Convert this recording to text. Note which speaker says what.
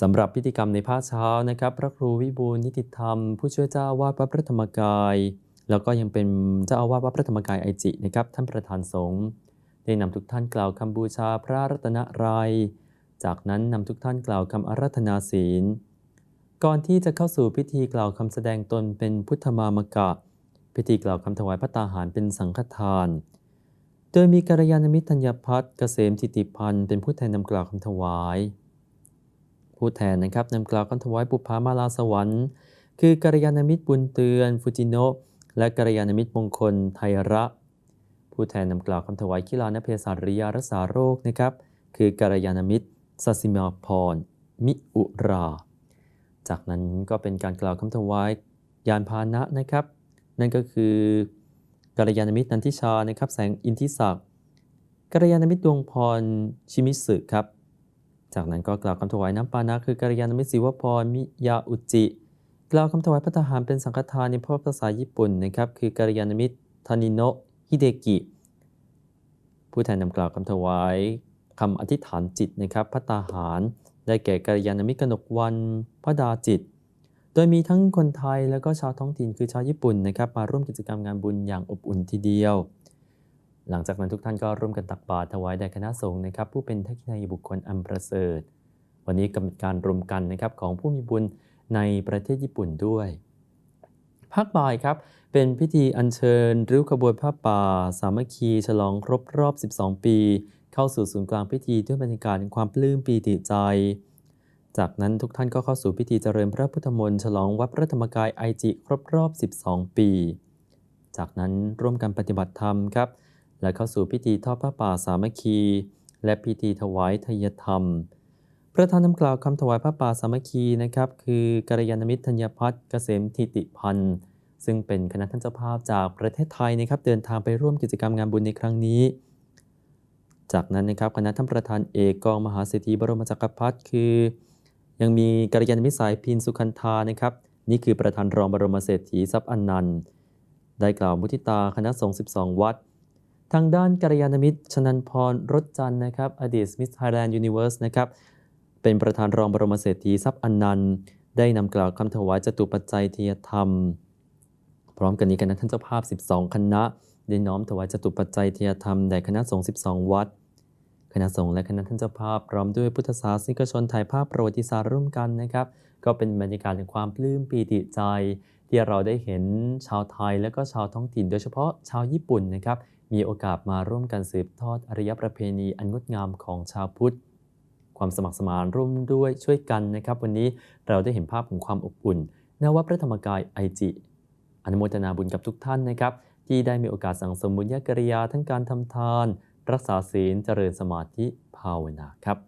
Speaker 1: สำหรับพิธีกรรมในภาคเช้านะครับ พระครูวิบูลนิติธรรม ผู้ช่วยเจ้าอาวาสวัดพระธรรมกาย แล้วก็ยังเป็นเจ้าอาวาสวัดพระธรรมกายไอจินะครับท่านประธานสงฆ์ได้นำทุกท่านกล่าวคำบูชาพระรัตนตรัยจากนั้นนำทุกท่านกล่าวคำอาราธนาศีล ก่อนที่จะเข้าสู่พิธีกล่าวคำแสดงตนเป็นพุทธมามกะ พิธีกล่าวคำถวายพระตาหารเป็นสังฆทาน โดยมีกัลยาณมิตรธัญพัฒน์เกษมจิติพันธ์เป็นผู้แทนนำกล่าวคำถวาย ผู้แทนนะครับนำกล่าวคำถวายปุพพามาลาสวรรค์ คือกัลยาณมิตรบุญเตือนฟูจิโนะและกัลยาณมิตรมงคลไทระ ผู้แทนนำกล่าวคำถวายกีฬานเพศาริยารักษาโรคนะครับ คือกัลยาณมิตรสัสิมาพร มิอุรา จากนั้นก็เป็นการกล่าวคำถวายยานพาหนะนะครับ นั่นก็คือกัลยาณมิตรนันทิชานะครับ แสงอินทิศักดิ์กัลยาณมิตรดวงพรชิมิสึครับ จากนั้นก็กล่าวคำถวายน้ำปานะคือกัลยาณมิตรศิวพรมิยาอุจิ กล่าวคำถวายพระทหารเป็นสังฆทานในพระภาษาญี่ปุ่นนะครับคือกัลยาณมิตรทานิโนะฮิเดกิ ผู้แทนนำกล่าวคำถวายคำอธิษฐานจิตนะครับพระตาหาร ได้แก่กัลยาณมิตรกนกวันพระดาจิต โดยมีทั้งคนไทยแล้วก็ชาวท้องถิ่นคือชาวญี่ปุ่นนะครับมาร่วมกิจกรรมงานบุญอย่างอบอุ่นทีเดียว หลังจากนั้นทุกท่านก็ร่วมกันตักบาตรถวายแด่คณะสงฆ์นะครับ ผู้เป็นทักษิณาบุคคลอันประเสริฐ วันนี้กำลังการรวมกันนะครับของผู้มีบุญในประเทศญี่ปุ่นด้วยภาคบ่ายครับ เป็นพิธีอัญเชิญริ้วขบวนผ้าป่า สามัคคีฉลองครบรอบ 12 ปี เข้าสู่ศูนย์กลางพิธีด้วยบรรยากาศแห่งความปลื้มปีติใจ จากนั้นทุกท่านก็เข้าสู่พิธีเจริญพระพุทธมนต์ฉลองวัดพระธรรมกายไอจิครบรอบ 12 ปี จากนั้นร่วมกันปฏิบัติธรรมครับ และเข้าสู่พิธีทอดผ้าป่าสามัคคี และพิธีถวายทยธรรม ประธานนำกล่าวคำถวายพระป่าสามัคคีนะครับ คือกัลยาณมิตรธัญพัฒน์เกษมทิติพันธ์ ซึ่งเป็นคณะท่านเจ้าภาพจากประเทศไทยนะครับเดินทางไปร่วมกิจกรรมงานบุญในครั้งนี้ จากนั้นนะครับคณะท่านประธานเอกกองมหาเศรษฐีบรมจักรพรรดิคือ ยังมีกัลยาณมิตรสายพินสุขันธานะครับนี่คือประธานรองบรมเศรษฐีทรัพย์อนันต์ได้กล่าวมุทิตาคณะสงฆ์12 วัด ทางด้านกัลยาณมิตร ชนันพรรถจันนะครับ อดีตมิสไทยแลนด์ยูนิเวอร์สนะครับ เป็นประธานรองบรมเศรษฐีทรัพย์อนันต์ ได้นำกล่าวคำถวายจตุปัจจัยเทียธรรม พร้อมกันนี้คณะท่านเจ้าภาพ 12 คณะ ได้น้อมถวายจตุปัจจัยเทียธรรมแด่คณะสงฆ์12 วัด คณะสงฆ์และคณะท่านเจ้าภาพพร้อมด้วยพุทธศาสนิกชนถ่ายภาพประวัติศาสตร์ร่วมกันนะครับ ก็เป็นบรรยากาศแห่งความปลื้มปีติใจ ที่เราได้เห็นชาวไทยและก็ชาวท้องถิ่น โดยเฉพาะชาวญี่ปุ่นนะครับ มีโอกาสมาร่วมกันสืบทอดอารยประเพณีอันงดงามของชาวพุทธ ความสมัครสมานร่วมด้วยช่วยกันนะครับ วันนี้เราได้เห็นภาพของความอบอุ่นนวัดพระธรรมกายไอจิอนุโมทนาบุญกับทุกท่านนะครับ ที่ได้มีโอกาสสั่งสมบุญญากริยาทั้งการทำทาน รักษาศีลเจริญสมาธิภาวนาครับ